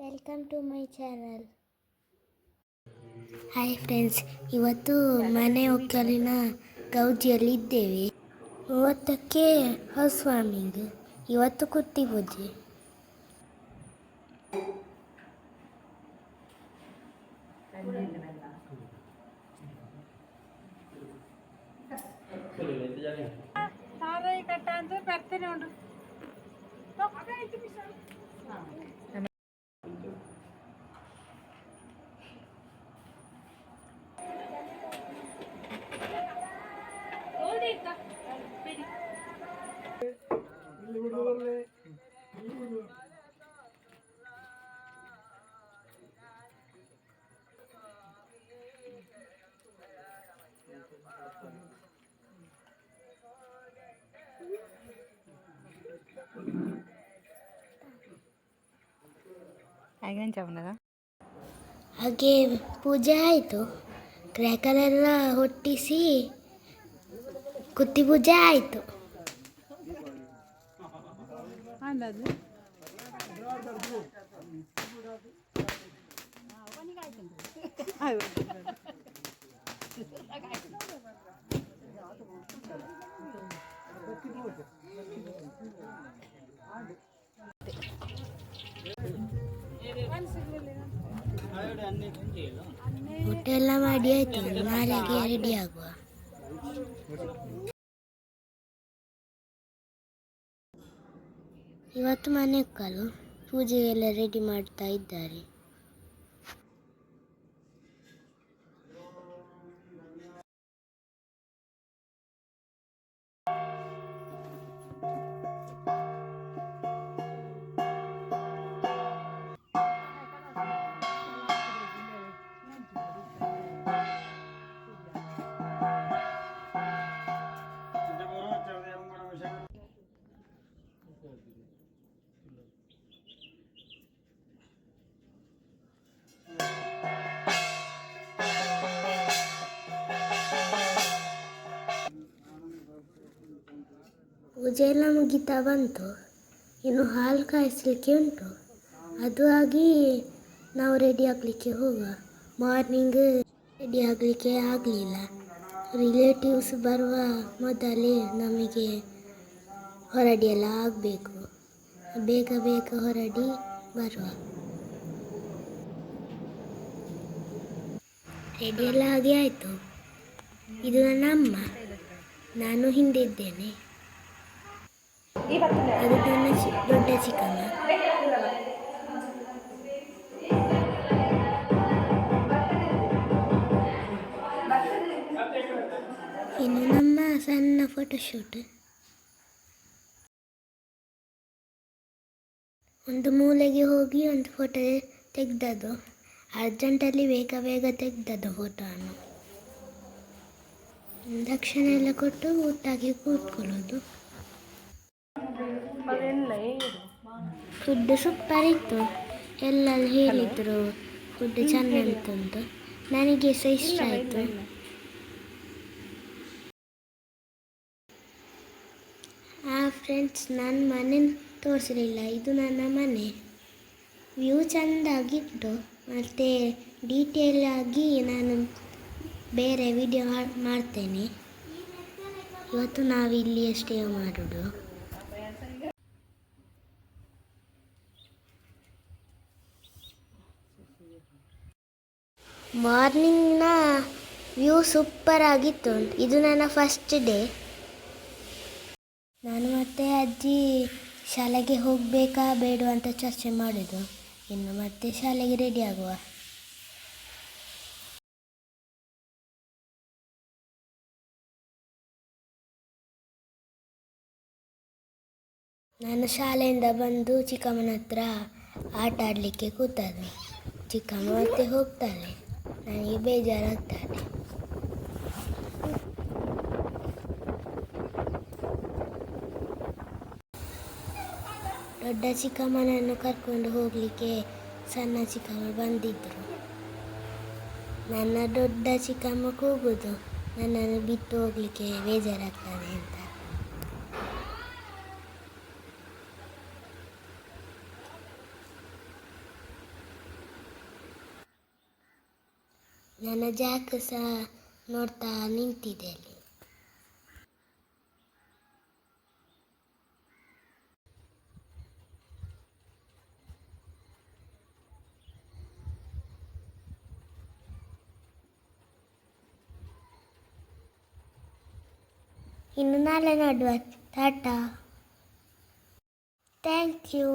Welcome to my channel hi friends ಇವತ್ತು ಮನೆ ಒಕ್ಕಲಿನ ಗೌಜಿಯಲ್ಲಿದ್ದೇವೆ. ಮೂವತ್ತಕ್ಕೆ ಹೌಸ್ ವಾರ್ಮಿಂಗ್ ಇವತ್ತು ಕುತ್ತಿ ಪೂಜೆ. ಬರ್ತೇನೆ ಉಂಟು ಹಾಗೆ ಚವನದ ಹಾಗೆ ಪೂಜೆ ಆಯಿತು. ಕ್ರ್ಯಾಕರೆಲ್ಲ ಹೊಟ್ಟಿಸಿ ಕುತ್ತಿ ಪೂಜೆ ಆಯಿತು. ಅಂದದು ಊಟ ಎಲ್ಲ ಮಾಡಿ ಆಯ್ತು. ನಾಳೆಗೆ ರೆಡಿ ಆಗುವ. ಇವತ್ತು ಮನೆ ಕಲು ಪೂಜೆಗೆಲ್ಲ ರೆಡಿ ಮಾಡ್ತಾ ಇದ್ದಾರೆ. ಪೂಜೆ ಎಲ್ಲ ಮುಗಿತಾ ಬಂತು. ಇನ್ನು ಹಾಲು ಕಾಯಿಸ್ಲಿಕ್ಕೆ ಉಂಟು. ಅದು ಆಗಿ ನಾವು ರೆಡಿ ಆಗಲಿಕ್ಕೆ ಹೋಗುವ. ಮಾರ್ನಿಂಗ್ ರೆಡಿ ಆಗಲಿಕ್ಕೆ ಆಗಲಿಲ್ಲ. ರಿಲೇಟಿವ್ಸ್ ಬರುವ ಮೊದಲೇ ನಮಗೆ ಹೊರಡಿ ಎಲ್ಲ ಆಗಬೇಕು. ಬೇಗ ಬೇಗ ಹೊರಡಿ ಬರುವ. ರೆಡಿ ಎಲ್ಲ ಆಗಿ ಆಯಿತು. ಇದು ನನ್ನ ಅಮ್ಮ. ನಾನು ಹಿಂದೆ ಇದ್ದೇನೆ. ದೊಡ್ಡ ಚಿಕನ್. ಇನ್ನು ನಮ್ಮ ಸಣ್ಣ ಫೋಟೋಶೂಟ್ ಒಂದು ಮೂಲೆಗೆ ಹೋಗಿ ಒಂದು ಫೋಟೋ ತೆಗ್ದದು ಅರ್ಜೆಂಟಲ್ಲಿ ಬೇಗ ಬೇಗ ತೆಗ್ದದು ಫೋಟೋನು ದಕ್ಷಿಣ ಎಲ್ಲ ಕೊಟ್ಟು ಊಟಾಗಿ ಕೂತ್ಕೊಳ್ಳೋದು. ಫುಡ್ ಸೂಪರ್ ಇತ್ತು. ಎಲ್ಲ ಹೇಳಿದ್ರು ಫುಡ್ ಚೆನ್ನಾಗಿತ್ತು ಅಂತ ನನಗೆ ಸಹ ಇಷ್ಟ ಆಯಿತು. ಆ ಫ್ರೆಂಡ್ಸ್ ನನ್ನ ಮನೆ ತೋರಿಸಲಿಲ್ಲ ಇದು ನನ್ನ ಮನೆ. ವ್ಯೂ ಚೆಂದಾಗಿತ್ತು ಮತ್ತು ಡೀಟೇಲ್ ಆಗಿ ನಾನು ಬೇರೆ ವಿಡಿಯೋ ಮಾಡ್ತೇನೆ. ಇವತ್ತು ನಾವು ಇಲ್ಲಿಯೇ ಸ್ಟೇ ಮಾಡೋದು. ಮಾರ್ನಿಂಗ್ನ ವ್ಯೂ ಸೂಪರ್ ಆಗಿತ್ತು ಇದು ನನ್ನ ಫಸ್ಟ್ ಡೇ ನಾನು ಮತ್ತೆ ಅಜ್ಜಿ ಶಾಲೆಗೆ ಹೋಗಬೇಕಾ ಬೇಡ ಅಂತ ಚರ್ಚೆ ಮಾಡಿದ್ದು ಇನ್ನು ಮತ್ತೆ ಶಾಲೆಗೆ ರೆಡಿ ಆಗುವ. ನಾನು ಶಾಲೆಯಿಂದ ಬಂದು ಚಿಕ್ಕಮ್ಮನ ಹತ್ರ ಆಟ ಆಡಲಿಕ್ಕೆ ಕೂತದ್ದು ಚಿಕ್ಕಮ್ಮ ಮತ್ತೆ ಹೋಗ್ತಾಳೆ ನನಗೆ ಬೇಜಾರಾಗ್ತದೆ ದೊಡ್ಡ ಚಿಕ್ಕಮ್ಮನನ್ನು ಕರ್ಕೊಂಡು ಹೋಗಲಿಕ್ಕೆ ಸಣ್ಣ ಚಿಕ್ಕಮ್ಮ ಬಂದಿದ್ದರು ನನ್ನ ದೊಡ್ಡ ಚಿಕ್ಕಮ್ಮ ಕೂಗುದು ನನ್ನನ್ನು ಬಿಟ್ಟು ಹೋಗಲಿಕ್ಕೆ ಬೇಜಾರಾಗ್ತದೆ ಅಂತ. ನನ್ನ ಜಾಕ ಸಹ ನೋಡ್ತಾ ನಿಂತಿದೆ ಅಲ್ಲಿ. ಇನ್ನು ನಾಳೆ ನೋಡುವ. ಟಾಟಾ. Thank you